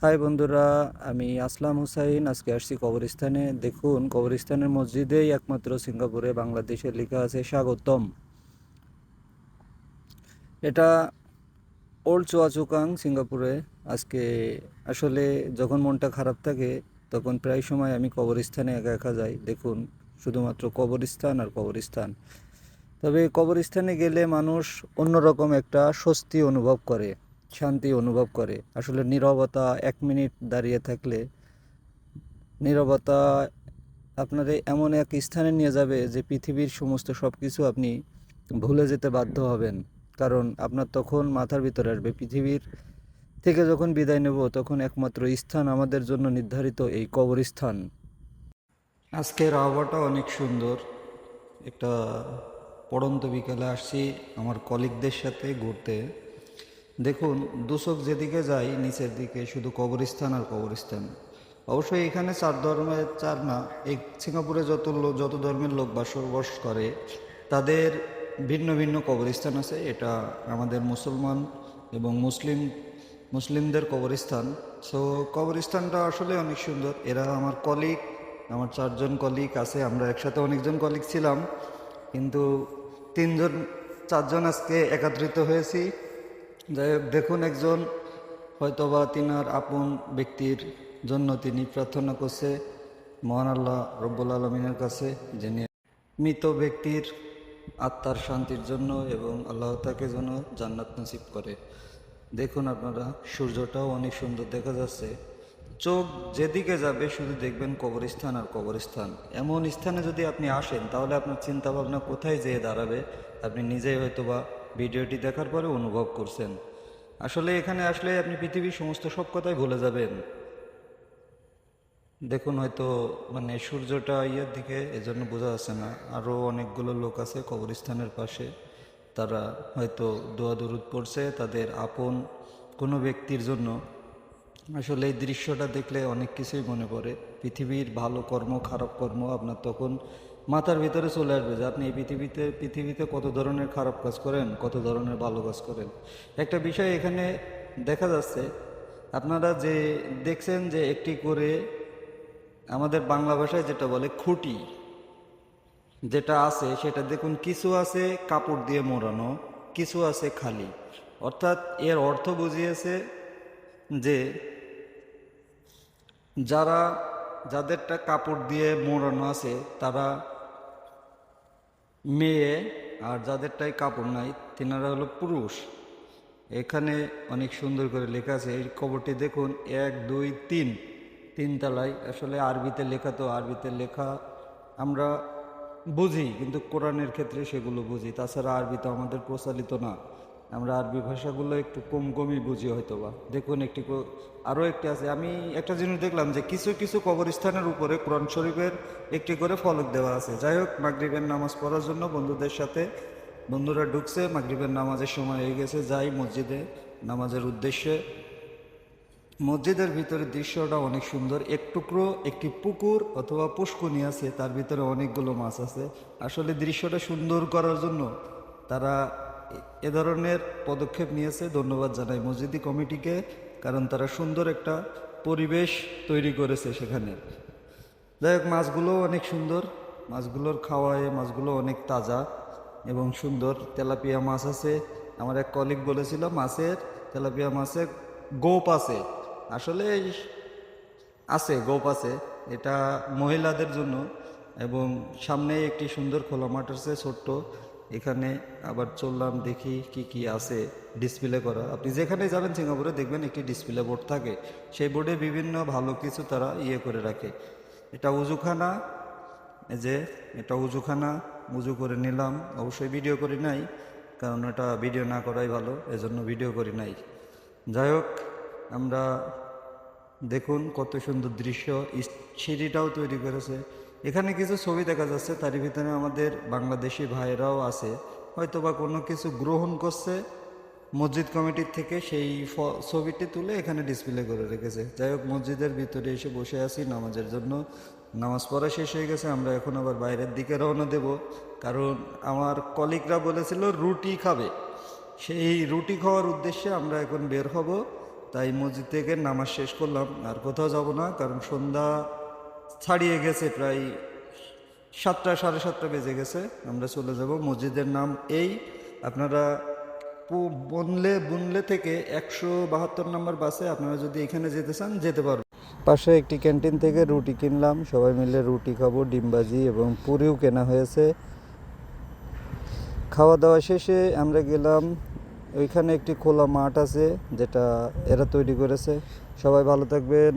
High বন্ধুরা, আমি আসলাম হুসাইন। আজকে আসছি কবরস্থানে। দেখুন, কবরস্থানের মসজিদেই একমাত্র সিঙ্গাপুরে বাংলাদেশে লেখা আছে স্বাগতম। এটা ওল্ড চুয়াচুকাং সিঙ্গাপুরে। আজকে আসলে যখন মনটা খারাপ থাকে, তখন প্রায় সময় আমি কবরস্থানে একা একা যাই। দেখুন, শুধুমাত্র কবরস্থান আর কবরস্থান। তবে কবরস্থানে গেলে মানুষ অন্যরকম একটা স্বস্তি অনুভব করে। শান্তি অনুভব করে। আসলে নীরবতা এক মিনিট দাঁড়িয়ে থাকলে নীরবতা আপনারে এমন এক স্থানে নিয়ে যাবে যে পৃথিবীর সমস্ত সব কিছু আপনি ভুলে যেতে বাধ্য হবেন। কারণ আপনার তখন মাথার ভিতরে আসবে। পৃথিবীর থেকে যখন বিদায় নেব, তখন একমাত্র স্থান আমাদের জন্য নির্ধারিত এই কবরস্থান। আজকের আবহাওয়াটা অনেক সুন্দর। একটা পড়ন্ত বিকালে আসছি আমার কলিগদের সাথে ঘুরতে। দেখুন দুচোখ যেদিকে যাই নিচের দিকে শুধু কবরস্থান আর কবরস্থান। অবশ্যই এখানে চার ধর্মের চার না এই সিঙ্গাপুরে যত লোক যত ধর্মের লোক বসবাস করে, তাদের ভিন্ন ভিন্ন কবরস্থান আছে। এটা আমাদের মুসলমান এবং মুসলিম, মুসলিমদের কবরস্থান। সো কবরস্থানটা আসলে অনেক সুন্দর। এরা আমার কলিগ আমার চারজন কলিগ আছে, আমরা একসাথে অনেকজন কলিগ ছিলাম। কিন্তু তিনজন, চারজন আজকে একত্রিত হয়েছি। যাই হোক দেখুন একজন হয়তোবা তিনার আপন ব্যক্তির জন্য তিনি প্রার্থনা করছে মহান আল্লাহ রব্বুল আলমিনের কাছে, যিনি মৃত ব্যক্তির আত্মার শান্তির জন্য এবং আল্লাহ তাকে যেন জান্নাত নসিব করে। দেখুন আপনারা, সূর্যটাও অনেক সুন্দর দেখা যাচ্ছে। চোখ যেদিকে যাবে শুধু দেখবেন কবরস্থান আর কবরস্থান। এমন স্থানে যদি আপনি আসেন, তাহলে আপনার চিন্তা ভাবনা কোথায় যেয়ে দাঁড়াবে? আপনি নিজেই হয়তোবা ভিডিওটি দেখার পরে অনুভব করছেন। আসলে এখানে আসলে আপনি পৃথিবীর সমস্ত সব কথাই ভুলে যাবেন। দেখুন, হয়তো মানে সূর্যটা ইয়ের দিকে এজন্য বোঝা যাচ্ছে না। আরও অনেকগুলো লোক আছে কবরস্থানের পাশে। তারা হয়তো দোয়া দরুদ পড়ছে তাদের আপন কোনো ব্যক্তির জন্য। আসলে এই দৃশ্যটা দেখলে অনেক কিছুই মনে পড়ে। পৃথিবীর ভালো কর্ম, খারাপ কর্ম আপনার তখন মাথার ভিতরে চলে আসবে যে আপনি এই পৃথিবীতে পৃথিবীতে কত ধরনের খারাপ কাজ করেন, কত ধরনের ভালো কাজ করেন। একটা বিষয় এখানে দেখা যাচ্ছে, আপনারা যে দেখছেন যে একটি করে আমাদের বাংলা ভাষায় যেটা বলে খুঁটি, যেটা আছে সেটা দেখুন কিছু আছে কাপড় দিয়ে মোড়ানো, কিছু আছে খালি। অর্থাৎ এর অর্থ বুঝিয়েছে যে যারা, যাদেরটা কাপড় দিয়ে মোড়ানো আছে, তারা মেয়ে আর যাদেরটাই কাপড় নাই, তেনারা হলো পুরুষ। এখানে অনেক সুন্দর করে লেখা আছে, এই কবরটি দেখুন, এক, দুই, তিন। তিন তলায় আসলে আরবিতে লেখা তো, আরবিতে লেখা আমরা বুঝি, কিন্তু কোরআনের ক্ষেত্রে সেগুলো বুঝি। তাছাড়া আরবি তো আমাদের প্রচলিত না। আমরা আরবি ভাষাগুলো একটু কম কমই বুঝি হয়তো বা দেখুন একটি আরও একটি আছে। আমি একটা জিনিস দেখলাম যে কিছু কিছু কবরস্থানের উপরে কোরআন শরীফের একটি করে ফলক দেওয়া আছে। যাই হোক, মাগরিবের নামাজ পড়ার জন্য বন্ধুদের সাথে বন্ধুরা ঢুকছে, মাগরিবের নামাজের সময় হয়ে গেছে, যাই মসজিদে নামাজের উদ্দেশ্যে। মসজিদের ভিতরে দৃশ্যটা অনেক সুন্দর। এক টুকরো একটি পুকুর অথবা পুষ্কুনি আছে, তার ভিতরে অনেকগুলো মাছ আছে। আসলে দৃশ্যটা সুন্দর করার জন্য তারা এ- ধরনের পদক্ষেপ নিয়েছে। ধন্যবাদ জানাই মসজিদি কমিটিকে, কারণ তারা সুন্দর একটা পরিবেশ তৈরি করেছে সেখানে। যাই হোক, মাছগুলো অনেক সুন্দর। মাছগুলোর খাওয়ায়, মাছগুলো অনেক তাজা এবং সুন্দর। তেলাপিয়া মাছ আছে। আমার এক কলিগ বলেছিল, মাছের তেলাপিয়া মাছে গোপ আছে। আসলে আছে, গোপ আছে। এটা মহিলাদের জন্য এবং সামনে একটি সুন্দর খোলা মাঠ আছে, ছোট্ট। এখানে আবার চললাম দেখি কি কি আছে ডিসপ্লে করা। আপনি যেখানে যাবেন সিঙ্গাপুরে দেখবেন একটি ডিসপ্লে বোর্ড থাকে। সেই বোর্ডে বিভিন্ন ভালো কিছু তারা ইয়ে করে রাখে। এটা উজুখানা যে এটা উজুখানা, উজু করে নিলাম। অবশ্যই ভিডিও করি নাই, কারণ এটা ভিডিও না করাই ভালো, এজন্য ভিডিও করি নাই। যাই হোক, আমরা দেখুন কত সুন্দর দৃশ্য। সিঁড়িটাও তৈরি করেছে। এখানে কিছু ছবি দেখা যাচ্ছে, তার ভিতরে আমাদের বাংলাদেশি ভাইরাও আছে। হয়তো বা কোনো কিছু গ্রহণ করছে, মসজিদ কমিটির থেকে সেই ছবিটি তুলে এখানে ডিসপ্লে করে রেখেছে। যাই হোক, মসজিদের ভিতরে এসে বসে আছি নামাজের জন্য। নামাজ পড়া শেষ হয়ে গেছে, আমরা এখন আবার বাইরের দিকে রওনা দেব। কারণ আমার কলিগরা বলেছিল, রুটি খাবে। সেই রুটি খাওয়ার উদ্দেশ্যে আমরা এখন বের হব। তাই মসজিদ থেকে নামাজ শেষ করলাম। আর কোথাও যাব না, কারণ সন্ধ্যা ছাড়িয়ে গেছে প্রায় সাতটা, সাড়ে সাতটা বেজে গেছে। আমরা চলে যাব মসজিদের নাম এই। আপনারা বনলে, বুনলে থেকে একশো বাহাত্তর নম্বর বাসে আপনারা যদি এখানে যেতে চান, যেতে পারবেন। পাশে একটি ক্যান্টিন থেকে রুটি কিনলাম। সবাই মিলে রুটি খাব ডিমবাজি এবং পুরিও কেনা হয়েছে। খাওয়া দাওয়া শেষে আমরা গেলাম। ওইখানে একটি খোলা মাঠ আছে, যেটা এরা তৈরি করেছে। সবাই ভালো থাকবেন।